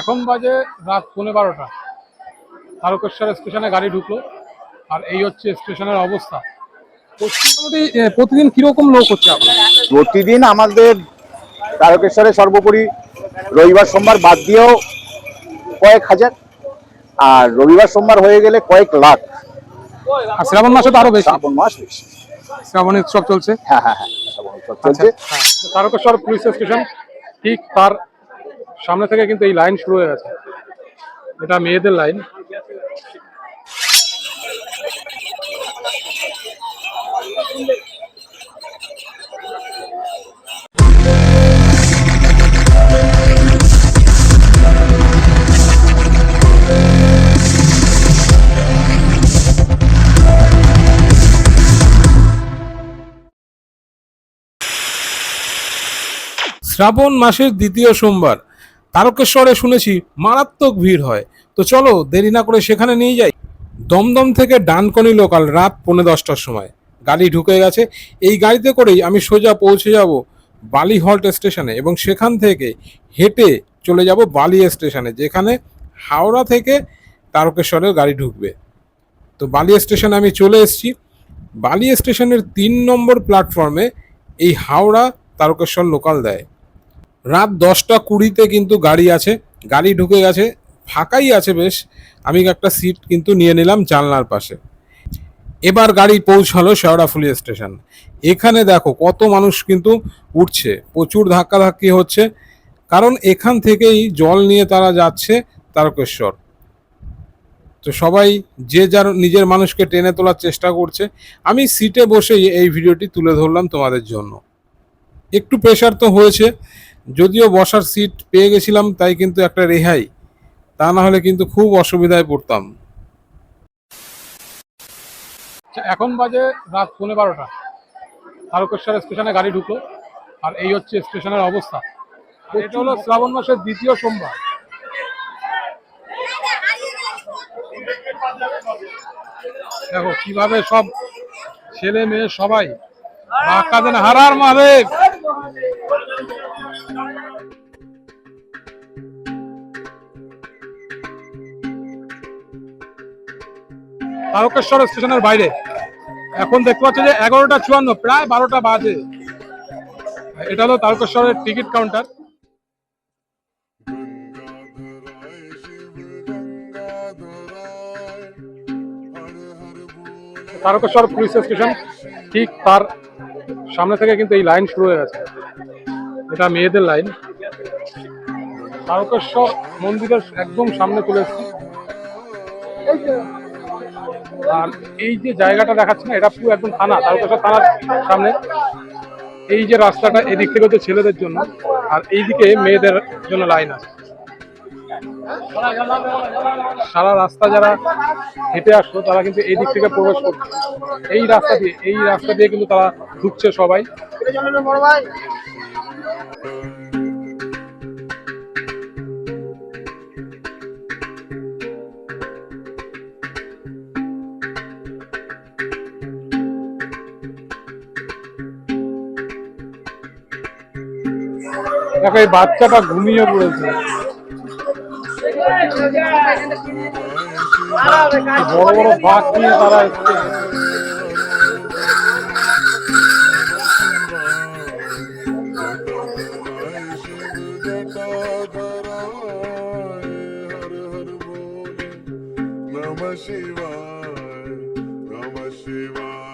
এখন বাজে রাত পৌনে বারোটা। তারকেশ্বর স্টেশনে গাড়ি ঢুকলো আর এই হচ্ছে স্টেশনের অবস্থা। প্রতিদিন কীরকম লোক হচ্ছে আপনার? প্রতিদিন আমাদের তারকেশ্বরে সর্বোপরি রবিবার সোমবার বাদ দিয়েও কয়েক হাজার আর রবিবার সোমবার হয়ে গেলে কয়েক লাখ। আর শ্রাবণ মাসে তো আরও বেশি। শ্রাবণ মাস বেশি। শ্রাবণ উৎসব চলছে? হ্যাঁ হ্যাঁ হ্যাঁ শ্রাবণ উৎসব আচ্ছা। চলছে। হ্যাঁ। তারকেশ্বর পুলিশ স্টেশন ঠিক তার সামনে থেকে কিন্তু এই লাইন শুরু হয়ে গেছে। এটা মেয়েদের লাইন শ্রাবণ মাসের দ্বিতীয় সোমবার। তারকেশ্বরে শুনেছি মারাত্মক ভিড় হয়। তো চলো, দেরি না করে সেখানে নিয়ে যাই। দমদম থেকে ডানকনি লোকাল রাত পৌনে দশটার সময়। গাড়ি ঢুকে গেছে। এই গাড়িতে করেই আমি সোজা পৌঁছে যাব বালি হল্ট স্টেশনে এবং সেখান থেকে হেঁটে চলে যাব বালি স্টেশনে, যেখানে হাওড়া থেকে তারকেশ্বরের গাড়ি ঢুকবে। তো বালি স্টেশনে আমি চলে এসেছি। বালি স্টেশনের তিন নম্বর প্ল্যাটফর্মে এই হাওড়া তারকেশ্বর লোকাল দেয়। রাত দশটা কুড়িতে কিন্তু গাড়ি আছে, গাড়ি ঢুকে গেছে, ফাঁকাই আছে বেশ, আমি একটা সিট কিন্তু নিয়ে নিলাম জানলার পাশে। এবার গাড়ি পৌঁছালো শেওড়াফুলি স্টেশন। এখানে দেখো কত মানুষ কিন্তু উঠছে, প্রচুর ধাক্কাধাক্কি হচ্ছে, কারণ এখান থেকেই জল নিয়ে তারা যাচ্ছে তারকেশ্বর। তো সবাই যে যার নিজের মানুষকে টেনে তোলার চেষ্টা করছে, আমি সিটে বসেই এই ভিডিওটি তুলে ধরলাম তোমাদের জন্য। একটু প্রেশার তো হয়েছে যদিও বসার সিট পেয়ে গেছিলাম, তাই কিন্তু একটা রেহাই। তা না হলে কিন্তু খুব অসুবিধায় পড়তাম। এখন বাজে রাত পৌনে বারোটা। তারকেশ্বর স্টেশনে গাড়ি ঢুকলো, আর এই হচ্ছে স্টেশনের অবস্থা। এটা হলো শ্রাবণ মাসের দ্বিতীয় সোমবার। দেখো, কীভাবে সব ছেলে মেয়ে সবাই হারার মাদেব তারকেশ্বর স্টেশনের বাইরে। এখন দেখতে পাচ্ছি যে এগারোটা চুয়ান্ন, প্রায় বারোটা বাজে। এটা হলো তারকেশ্বরের ticket counter. Tarakeswar police station ঠিক তার সামনে থেকে কিন্তু এই লাইন শুরু হয়ে গেছে। এটা মেয়েদের লাইন। তারকেশ্বর মন্দিরের একদম সামনে চলে এসেছি। আর এই যে জায়গাটা দেখাচ্ছে না, এটা পুরো একদম থানা তারকেশ্বর থানার সামনে। এই যে রাস্তাটা এদিক থেকে হচ্ছে ছেলেদের জন্য, আর এইদিকে মেয়েদের জন্য লাইন আছে। সারা রাস্তা যারা হেঁটে আসলো, তারা কিন্তু এই দিক থেকে প্রবেশ করছে। এই রাস্তা দিয়ে, এই রাস্তা দিয়ে কিন্তু তারা ঢুকছে সবাই। দেখো এই বাচ্চাটা ঘুমিয়ে পড়েছে। বড় বড় বাঘ নিয়ে তারা এসছে। Namah Shivaya, Namah Shivaya,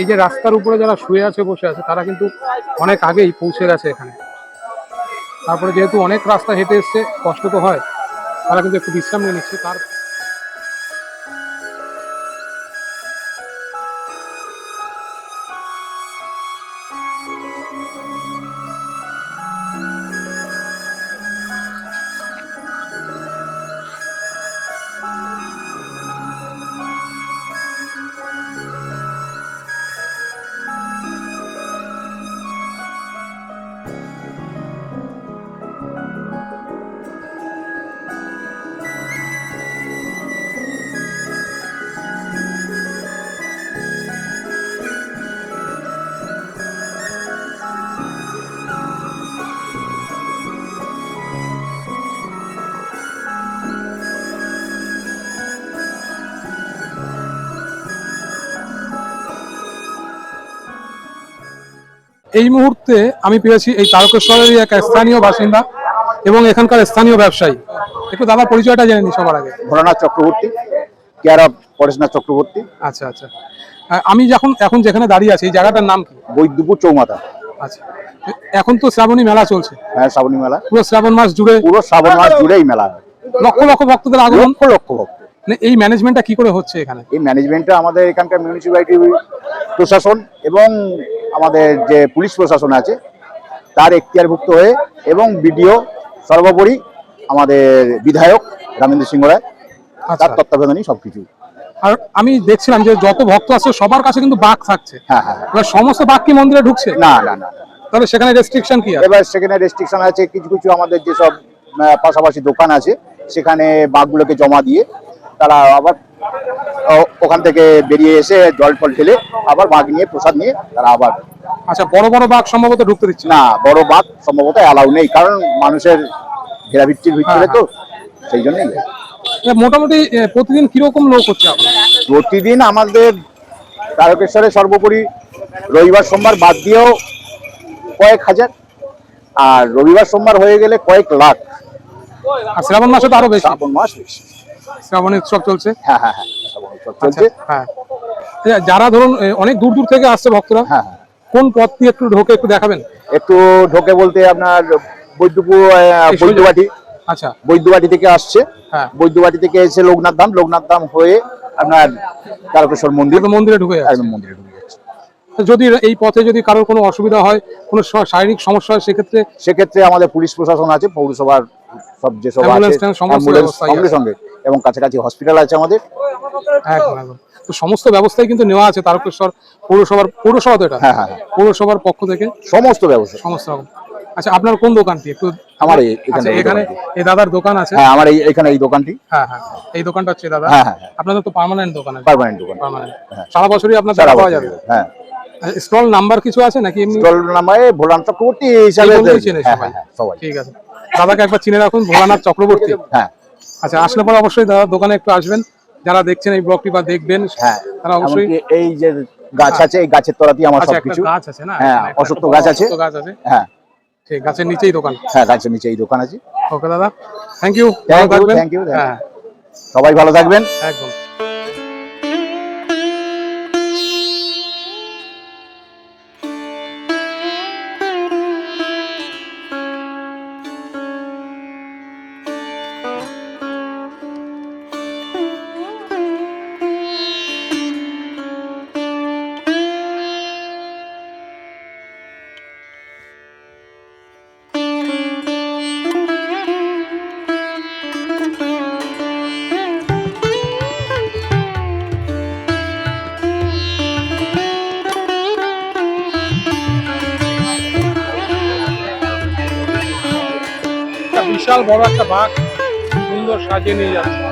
এই যে রাস্তার উপরে যারা শুয়ে আছে, বসে আছে, তারা কিন্তু অনেক আগেই পৌঁছে গেছে এখানে। তারপরে যেহেতু অনেক রাস্তা হেঁটে এসছে, কষ্ট তো হয়, তারা কিন্তু একটু বিশ্রাম নিয়ে নিচ্ছে। তার এই মুহূর্তে আমি পেয়েছি এই তারকেশ্বরেরই এক স্থানীয় বাসিন্দা এবং এখানকার স্থানীয় ব্যবসায়ী। একটু দাদা পরিচয়টা জেনে নি সবার আগে। Bholanath Chakraborty care of Pareshnath Chakraborty. আচ্ছা আচ্ছা। আমি যখন এখন যেখানে দাঁড়িয়ে আছি এই জায়গাটার নাম কি? বৈদ্যপুর চৌমাথা। আচ্ছা। এখন তো শ্রাবণী মেলা চলছে। হ্যাঁ শ্রাবণী মেলা। পুরো শ্রাবণ মাস জুড়ে পুরো শ্রাবণ মাস জুড়েই মেলা লক্ষ লক্ষ ভক্তদের আগমন? লক্ষ লক্ষ ভক্ত। মানে এই ম্যানেজমেন্টটা কি করে হচ্ছে এখানে? এই ম্যানেজমেন্টটা আমাদের এখানকার মিউনিসিপ্যালিটি প্রশাসন এবং আমাদের যে পুলিশ প্রশাসন আছে তার এখতিয়ারভুক্ত হয়ে এবং বিডিও সর্বোপরি আমাদের বিধায়ক রামেন্দ্র সিংহ রায় আচ্ছা। তার তত্ত্বাবধানেই সবকিছু। আর আমি দেখছিলাম যে যত ভক্ত আছে সবার কাছে কিন্তু বাঘ থাকছে। হ্যাঁ হ্যাঁ হ্যাঁ। এবার সমস্ত বাঘ কি মন্দিরে ঢুকছে? না না না। তাহলে সেখানে রেস্ট্রিকশন কি এবার সেখানে রেস্ট্রিকশন আছে কিছু কিছু আমাদের যেসব পাশাপাশি দোকান আছে সেখানে বাঘগুলোকে জমা দিয়ে তারা আবার ওখান থেকে বেরিয়ে এসে জল টল ঢেলে আবার বাঘ নিয়ে প্রসাদ নিয়ে তারা আবার আচ্ছা বড় বড় বাঘ সম্ভবত ঢুকতে দিচ্ছে না? বড় বাঘ সম্ভবত অ্যালাউ নেই কারণ মানুষের ঘেরাভিত্তির ভিত্তিতে তো সেই জন্যই। মোটামুটি প্রতিদিন কীরকম লোক হচ্ছে প্রতিদিন আমাদের তারকেশ্বরে সর্বোপরি রবিবার সোমবার বাদ দিয়েও কয়েক হাজার আর রবিবার সোমবার হয়ে গেলে কয়েক লাখ। শ্রাবণ মাসে তো আরও বেশি। শ্রাবণ মাস বেশি। শ্রাবণ উৎসব চলছে। হ্যাঁ হ্যাঁ হ্যাঁ উৎসব আচ্ছা চলছে। হ্যাঁ। যারা ধরুন অনেক দূর দূর থেকে আসছে ভক্তরা হ্যাঁ কোন পথ দিয়ে একটু ঢোকে একটু দেখাবেন? একটু ঢোকে বলতে আপনার বৈদ্যপুর? বৈদ্যবাটি। আচ্ছা। বৈদ্যবাটি থেকে আসছে। হ্যাঁ। বৈদ্যবাটি থেকে এসে লোকনাথ ধাম লোকনাথ ধাম হয়ে আপনার তারকেশ্বর মন্দির মন্দিরে ঢুকে একদম মন্দিরে ঢুকে যাচ্ছে। যদি এই পথে যদি কারোর কোনো অসুবিধা হয় কোনো শারীরিক সমস্যা হয় সেক্ষেত্রে সেক্ষেত্রে আমাদের পুলিশ প্রশাসন আছে পৌরসভার সব যেসব আছে সঙ্গে সঙ্গে। এবং কাছাকাছি হসপিটাল আছে আমাদের। একদম একদম। তো সমস্ত ব্যবস্থাই কিন্তু নেওয়া আছে তারকেশ্বর পৌরসভার পৌরসভা তো এটা? হ্যাঁ হ্যাঁ হ্যাঁ। পৌরসভার পক্ষ থেকে? সমস্ত ব্যবস্থা। সমস্ত রকম। আচ্ছা আপনার কোন দোকানটি? একটু আমার এই- এখানে আচ্ছা এই এখানে দোকানটি। এই দাদার দোকান আছে? হ্যাঁ আমার এই এখানে এই দোকানটি। হ্যাঁ হ্যাঁ এই দোকানটা হচ্ছে দাদা হ্যাঁ হ্যাঁ হ্যাঁ। আপনাদের তো পার্মানেন্ট দোকান আছে। পার্মানেন্ট দোকান। পার্মানেন্ট হ্যাঁ। সারা বছরই আপনার সারা পাওয়া বছর। যাবে? হ্যাঁ। স্টল নাম্বার কিছু আছে নাকি এমনি? স্টল নামায় ভোলান চক্রবর্তী এই হিসাবে এই বলেই চেনে হ্যাঁ সবাই। হ্যাঁ হ্যাঁ, সবাই। ঠিক আছে। দাদাকে একবার চিনে রাখুন ভোলানাথ চক্রবর্তী। হ্যাঁ। আচ্ছা আসলে পরে অবশ্যই দাদা দোকানে একটু আসবেন। যারা দেখছেন এই ব্লগটি বা দেখবেন হ্যাঁ তারা অবশ্যই এই যে গাছ আছে এই গাছের তলাতেই আমার আচ্ছা সবকিছু। গাছ আছে না? হ্যাঁ, বড় গাছ আছে। গাছ আছে। হ্যাঁ। ঠিক গাছের নিচেই দোকান। হ্যাঁ গাছের নিচেই দোকান আছে। ওকে দাদা thank you thank you thank you হ্যাঁ। সবাই ভালো থাকবেন। একদম। বিশাল বড় একটা বাঘ সুন্দর সাজিয়ে নিয়ে যাচ্ছে।